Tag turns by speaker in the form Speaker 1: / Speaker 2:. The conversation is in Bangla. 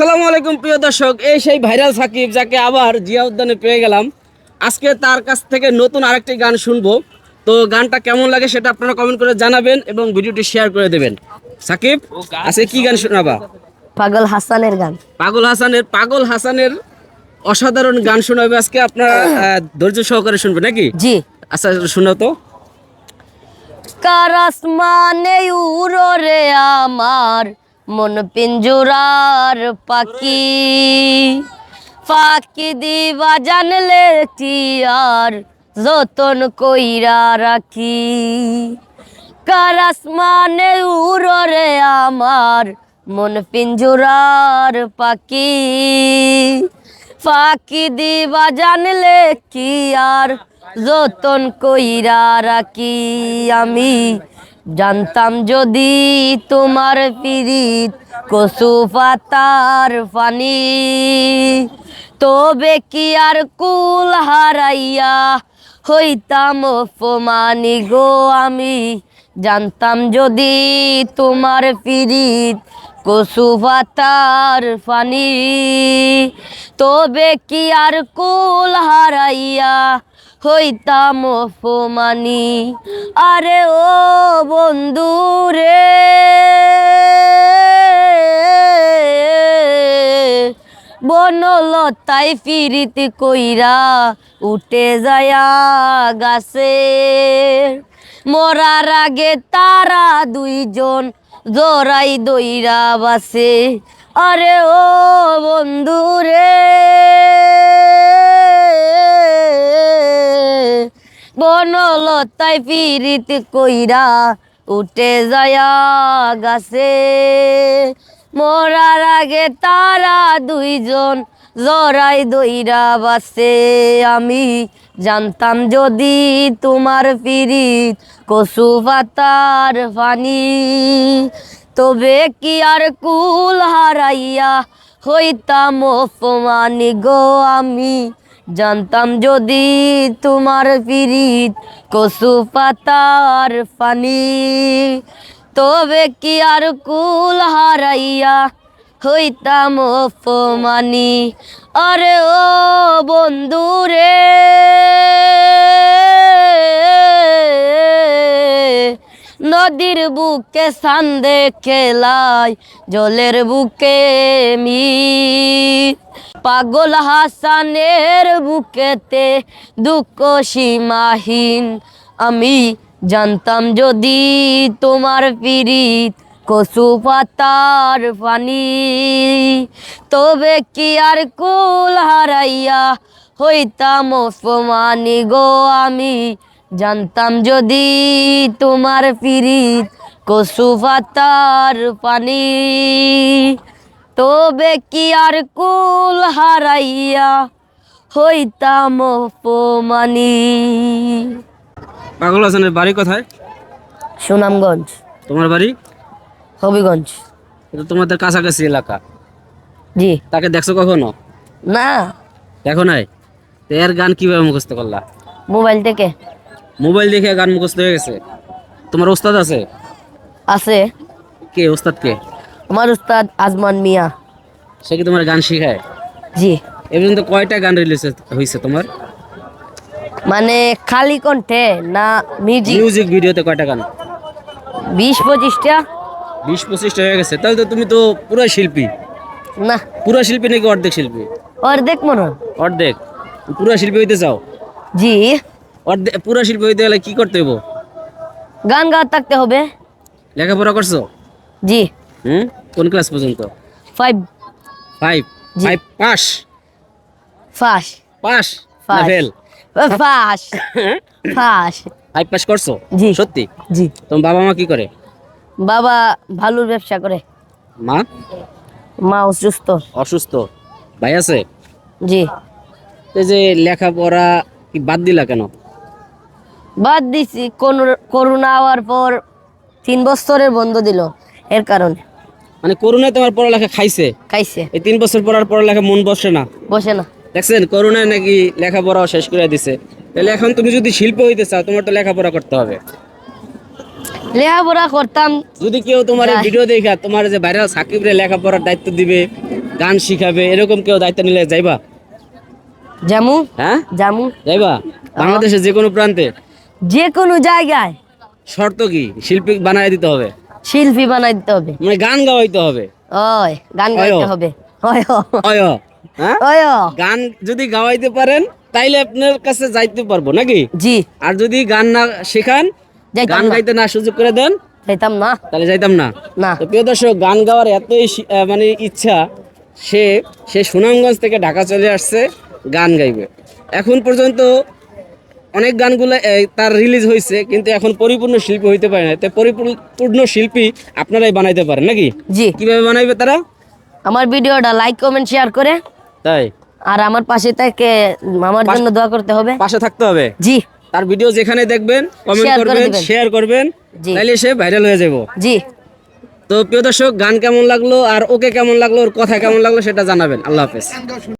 Speaker 1: আসসালামু আলাইকুম প্রিয় দর্শক এই সেই ভাইরাল সাকিব যাকে আবার জিয়া উদ্যানে পেয়ে গেলাম। আজকে তার কাছ থেকে নতুন আরেকটি গান শুনব। তো গানটা কেমন লাগে সেটা আপনারা কমেন্ট করে জানাবেন এবং ভিডিওটি শেয়ার করে দেবেন। সাকিব আজকে কি গান শোনাবা?
Speaker 2: পাগল হাসানের গান।
Speaker 1: পাগল হাসানের পাগল হাসানের অসাধারণ গান শোনাবে আজকে। আপনারা ধৈর্য সহকারে শুনবেন নাকি?
Speaker 2: জি।
Speaker 1: আচ্ছা শোনাও তো।
Speaker 2: কারাসমানে উড়রে আমার? মন পিঞ্জুরার পাখি। ফাঁকি দিবা জানলে কি আর যতন কইরা রাখি। কারাসমানে উড়রে আমার মন পিঞ্জুরার পাখি। ফাঁকি দিবা জানলে কি আর যতন কইরা রাখি। আমি জানতাম যদি তোমার পিরিত কসু পাতার পানি। তবে কি আর কুল হারাইয়া হইতাম অপমানি গো আমি। জানতাম যদি তোমার পিরিত পাতার পানি। তবে কি আর কুল হারাইয়া হইতাম অপমানি? আরে ও বন্ধু রে। বনলতাই ফিরিতি কইরা উঠে যায়া গাছে। মরার আগে তারা দুইজন জোরাই দইরা বাসে। আরে ও বন্ধু রে। বনলতাই পিরিত কইরা উঠে যায়া গাছে মরার আগে তারা দুইজন জরাই দইরা বাসে। আমি জানতাম যদি তোমার পিরিত কসু পাতার পানি। তবে কি আর কুল হারাইয়া হইতাম অপমানি গো আমি? জানতাম যদি তোমার পিরিত কসু পাতার পানি। তবে কি আর কুল হারাইয়া হইতাম অপমানি। আরে ও বন্ধু রে নদীর বুকে সান্দে খেলায় জলের বুকে মি পাগল হাসানের বুকেতে দুঃখ সীমাহীন। আমি জানতাম যদি তোমার পিরিত কচু পাতার পানি। তবে কি আর কুল হারাইয়া হইতাম অপমানি গো আমি? জানতাম যদি তোমার পিরিত কচু পাতার পানি। তবে কি আর কুল হারাইয়া হইতাম অপমানি
Speaker 1: পাগল হাসানের বাড়ি কোথায়?
Speaker 2: সুনামগঞ্জ।
Speaker 1: তোমার বাড়ি?
Speaker 2: হবিগঞ্জ।
Speaker 1: এটা তোমাদের কাছাকাছি এলাকা?
Speaker 2: জি।
Speaker 1: তাকে দেখছ কখনো?
Speaker 2: না।
Speaker 1: দেখো নাই? তো এর গান কীভাবে মুখস্থ করলা?
Speaker 2: মোবাইল থেকে।
Speaker 1: মোবাইল দেখে গান মুখস্থ হয়ে গেছে? তোমার ওস্তাদ আছে?
Speaker 2: আছে।
Speaker 1: কে? ওস্তাদ কে?
Speaker 2: আমার উস্তাদ আজমান মিয়া।
Speaker 1: সে কি তোমার গান শেখায়?
Speaker 2: জি।
Speaker 1: এ পর্যন্ত কয়টা গান রিলিজ হয়েছে তোমার?
Speaker 2: মানে খালি কণ্ঠে না মিউজিক
Speaker 1: মিউজিক ভিডিওতে কয়টা গান?
Speaker 2: বিশ পঁচিশটা।
Speaker 1: বিশ পঁচিশটা হয়ে গেছে। তাহলে তো তুমি তো পুরো শিল্পী।
Speaker 2: না।
Speaker 1: পুরো শিল্পী নাকি অর্ধেক শিল্পী?
Speaker 2: অর্ধেক মনে হয়।
Speaker 1: অর্ধেক। পুরো শিল্পী হইতে চাও?
Speaker 2: জি।
Speaker 1: অর্ধেক পুরো শিল্পী হইতে গেলে কি করতে হইব?
Speaker 2: গান গাওয়া থাকতে হবে।
Speaker 1: লেখাপড়া করছ?
Speaker 2: জি।
Speaker 1: হুম? কোন ক্লাস পর্যন্ত?
Speaker 2: ফাইভ।
Speaker 1: ফাইভ। Five pass?
Speaker 2: ফাঁস
Speaker 1: পাস? না. ফেল?
Speaker 2: ফাঁস ফাঁস
Speaker 1: ফাইভ পাস করছ?
Speaker 2: জি।
Speaker 1: সত্যি?
Speaker 2: জি।
Speaker 1: তোমার বাবা মা কি করে?
Speaker 2: বাবা ভালুর ব্যবসা করে।
Speaker 1: মা?
Speaker 2: মা অসুস্থ।
Speaker 1: অসুস্থ? ভাই আছে?
Speaker 2: জি।
Speaker 1: এই যে লেখাপড়া কি বাদ দিলা কেন?
Speaker 2: বাদ দিছি কোন- করোনা হওয়ার পর তিন বছরের বন্ধ দিল এর কারণে।
Speaker 1: মানে করোনায় তোমার পড়ালেখা খাইছে?
Speaker 2: খাইছে।
Speaker 1: এই তিন বছর পড়ার পড়ালেখা মন বসে না?
Speaker 2: বসে না।
Speaker 1: দেখছেন করোনায় নাকি লেখাপড়াও শেষ করে দিছে। তাহলে এখন তুমি যদি শিল্প হইতে চাও তোমার তো লেখাপড়া করতে হবে।
Speaker 2: লেখাপড়া করতাম।
Speaker 1: যদি কেউ তোমার ভিডিও দেখা তোমার যে ভাইরাল সাকিব রে লেখাপড়ার দায়িত্ব দিবে গান শিখাবে এরকম কেউ দায়িত্ব নিলে যাইবা?
Speaker 2: জামু?
Speaker 1: হ্যাঁ?
Speaker 2: জামু।
Speaker 1: যাইবা? বাংলাদেশের যে কোনো প্রান্তে?
Speaker 2: যে কোনো জায়গায়।
Speaker 1: শর্ত কি? শিল্পী বানায় দিতে হবে।
Speaker 2: শিল্পী বানাই দিতে হবে।
Speaker 1: মানে গান গাওয়াইতে হবে।
Speaker 2: ওই গান গাইতে হবে।
Speaker 1: অয় হ্যাঁ? গান যদি গাওয়াইতে পারেন তাইলে আপনার কাছে যাইতে পারব নাকি?
Speaker 2: জি।
Speaker 1: আর যদি গান না শেখান গান গাইতে না সুযোগ করে দেন?
Speaker 2: যাইতাম না।
Speaker 1: তাহলে যাইতাম না।
Speaker 2: না।
Speaker 1: তো প্রিয় দর্শক গান গাওয়ার এতই মানে ইচ্ছা সে সে সুনামগঞ্জ থেকে ঢাকা চলে আসছে গান গাইবে। এখন পর্যন্ত অনেক গানগুলো তার রিলিজ হয়েছে কিন্তু এখন পরিপূর্ণ শিল্পী হইতে পারে না তো পরিপূর্ণ শিল্পী আপনারাই বানাইতে পারেন নাকি?
Speaker 2: জি।
Speaker 1: কীভাবে বানাইবে তারা?
Speaker 2: আমার ভিডিওটা লাইক কমেন্ট শেয়ার করে।
Speaker 1: তাই?
Speaker 2: আর আমার পাশে থেকে আমার জন্য দোয়া করতে হবে।
Speaker 1: পাশে থাকতে হবে?
Speaker 2: জি।
Speaker 1: তার ভিডিও যেখানে দেখবেন কমেন্ট করবেন শেয়ার করবেন তাহলে সে ভাইরাল হয়ে যাব
Speaker 2: জি।
Speaker 1: তো প্রিয় দর্শক গান কেমন লাগল আর ওকে কেমন লাগল ওর কথা কেমন লাগল সেটা জানাবেন। আল্লাহ হাফেজ।